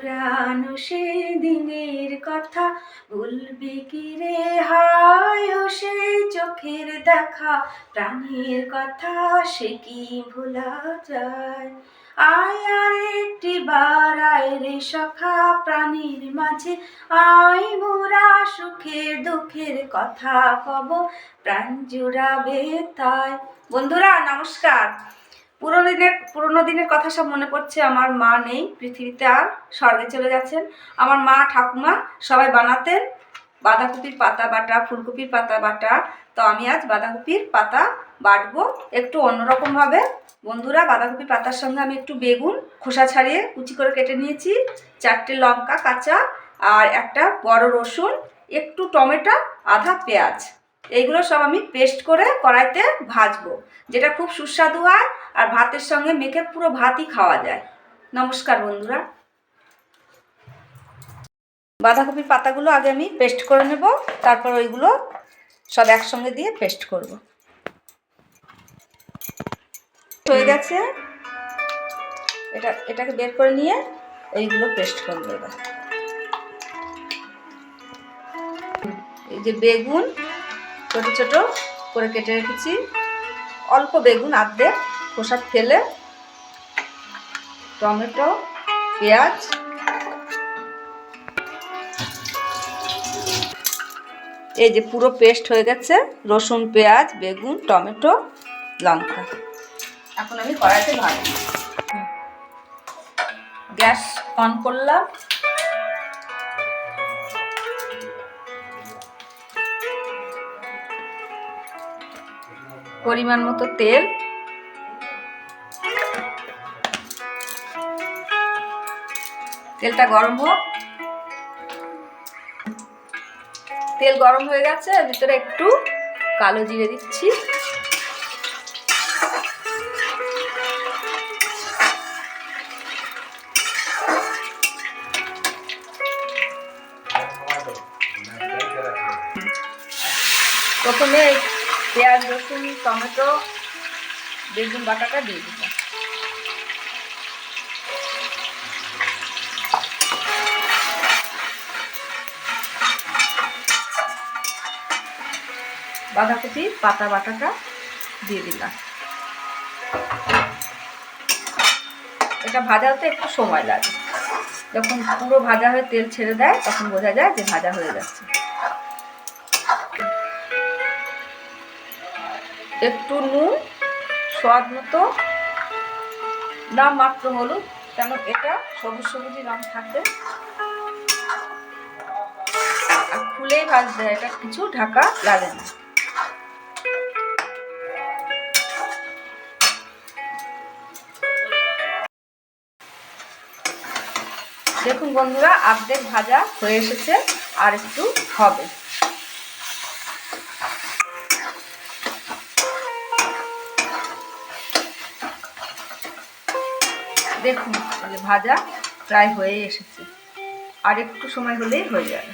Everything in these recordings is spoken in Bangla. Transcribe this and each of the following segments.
পুরানো সে দিনের কথা। বলবি কি রে, হায় সেই চোখের দেখা। প্রাণের কথা সে কি ভোলা যায়? আয় আর একটি বার, আয় রে সখা, প্রাণীর মাঝে। আয় মোরা সুখের দুঃখের কথা কব, প্রাণ জুড়াবে তাই। বন্ধুরা, নমস্কার। পুরোনো দিনের পুরোনো দিনের কথা সব মনে পড়ছে। আমার মা নেই, পৃথিবীতে আর স্বর্গে চলে গেছেন আমার মা, ঠাকুমা সবাই বানাতেন। বাঁধাকপির পাতা বাটা, ফুলকপির পাতা বাটা। তো আমি আজ বাঁধাকপির পাতা বাটবো একটু অন্যরকমভাবে। বন্ধুরা বাঁধাকপির পাতার সঙ্গে আমি একটু বেগুন খোসা ছাড়িয়ে কুচি করে কেটে নিয়েছি। চারটে লঙ্কা, কাঁচা আর একটা বড় রসুন, একটু টমেটো, আধা পেঁয়াজ। এইগুলো সব আমি পেস্ট করে কড়াইতে ভাজবো, যেটা খুব সুস্বাদু হয় আর ভাতের সঙ্গে মেখে পুরো ভাতই খাওয়া যায়। নমস্কার বন্ধুরা। বাঁধাকপির পাতাগুলো আগে আমি পেস্ট করে নেব, তারপর ওইগুলো সব একসঙ্গে দিয়ে পেস্ট করব। হয়ে গেছে। এটা, এটাকে বের করে নিয়ে এইগুলো পেস্ট করব এবার। এই যে বেগুন ছোট ছোট করে কেটে রেখেছি। অল্প বেগুন আর্ধেক খোসা ফেলে টমেটো, পেঁয়াজ। এই যে পুরো পেস্ট হয়ে গেছে, রসুন, পেঁয়াজ, বেগুন, টমেটো, লঙ্কা। এখন আমি কড়াইতে ভাজবো গ্যাস অন করলাম। পরিমাণ মতো তেল। তেলটা গরম হোক। তেল গরম হয়ে গেছে, ভিতরে একটু কালো জিরে দিচ্ছি। প্রথমে পেঁয়াজ, রসুন, টমেটো, বেগুন বাটাটা দিয়ে দিলাম বাঁধাকপি, পাতা বাটাটা দিয়ে দিলাম। এটা ভাজা হতে একটু সময় লাগে। যখন পুরো ভাজা হয়ে তেল ছেড়ে দেয়, তখন বোঝা যায় যে ভাজা হয়ে যাচ্ছে। একটু নুন, স্বাদ মতো। নাম মাত্র হলুদ, কেন এটা সবুজ সবুজই রং থাকবে। আর খুলেই হয় এটা কিছু ঢাকা লাগে না। দেখুন বন্ধুরা আর্ধেক ভাজা হয়ে এসেছে, আর একটু হবে। দেখুন ভাজা প্রায় হয়ে এসেছে। আর একটু সময় হলেই হয়ে যাবে।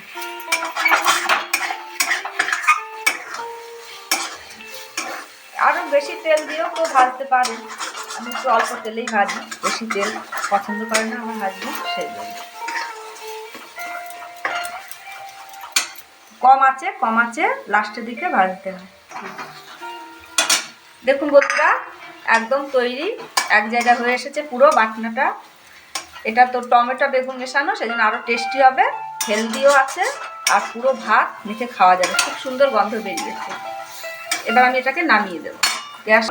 আরও বেশি তেল দিয়েও কেউ ভাজতে পারে। আমি একটু অল্প তেলেই ভাজি। বেশি তেল পছন্দ করে না, আমার হাজবেন্ড সেই জন্য। কম আছে কম আছে লাস্টের দিকে ভাজতে হয় দেখুন বন্ধুরা একদম তৈরি, এক জায়গায় হয়ে এসেছে পুরো বাটনাটা। এটা তো টমেটো, বেগুন মেশানো, সেজন্য আরও টেস্টি হবে হেলদিও আছে, আর পুরো ভাত মেখে খাওয়া যাবে। খুব সুন্দর গন্ধ বেরিয়েছে। এবার আমি এটাকে নামিয়ে দেবো। গ্যাস